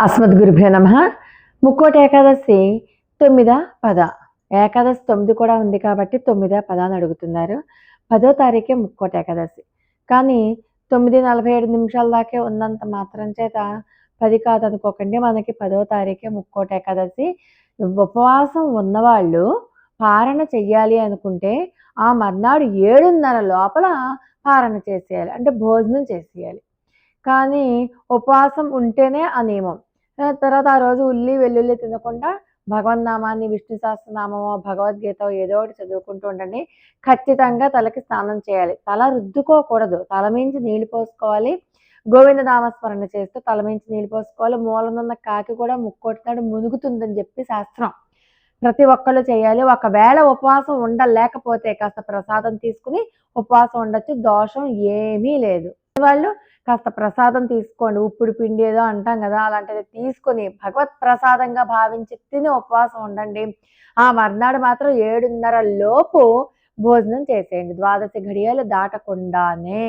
అస్మద్గురుభ్యో నమ. ముక్కోటి ఏకాదశి తొమ్మిద పద. ఏకాదశి తొమ్మిది కూడా ఉంది కాబట్టి తొమ్మిద పద అని అడుగుతున్నారు. పదో తారీఖే ముక్కోటి ఏకాదశి. కానీ తొమ్మిది నలభై ఏడు నిమిషాల దాకే ఉన్నంత మాత్రం చేత పది కాదు అనుకోకండి మనకి పదో తారీఖే ముక్కోటి ఏకాదశి. ఉపవాసం ఉన్నవాళ్ళు పారణ చెయ్యాలి అనుకుంటే ఆ మర్నాడు ఏడున్నర లోపల పారణ చేసేయాలి. అంటే భోజనం చేసేయాలి. కానీ ఉపవాసం ఉంటేనే ఆ నియమం. తర్వాత ఆ రోజు ఉల్లి వెల్లుల్లి తినకుండా భగవన్నామాన్ని విష్ణు సహస్రనామమో భగవద్గీత ఏదో ఒకటి చదువుకుంటూ ఉండండి. ఖచ్చితంగా తలకి స్నానం చేయాలి. తల రుద్దుకోకూడదు. తల మించి నీళ్ళు పోసుకోవాలి. గోవింద నామస్మరణ చేస్తూ తల మించి నీళ్ళు పోసుకోవాలి. మూలనున్న కాకి కూడా ముక్కొట్టినాడు మునుగుతుందని చెప్పి శాస్త్రం. ప్రతి ఒక్కళ్ళు చేయాలి. ఒకవేళ ఉపవాసం ఉండలేకపోతే కాస్త ప్రసాదం తీసుకుని ఉపవాసం ఉండొచ్చు. దోషం ఏమీ లేదు. వాళ్ళు కాస్త ప్రసాదం తీసుకోండి ఉప్పుడు పిండి ఏదో అంటాం కదా అలాంటిది తీసుకొని భగవత్ ప్రసాదంగా భావించి తిని ఉపవాసం ఉండండి. ఆ మర్నాడు మాత్రం ఏడున్నర లోపు భోజనం చేసేయండి. ద్వాదశి ఘడియలు దాటకుండానే.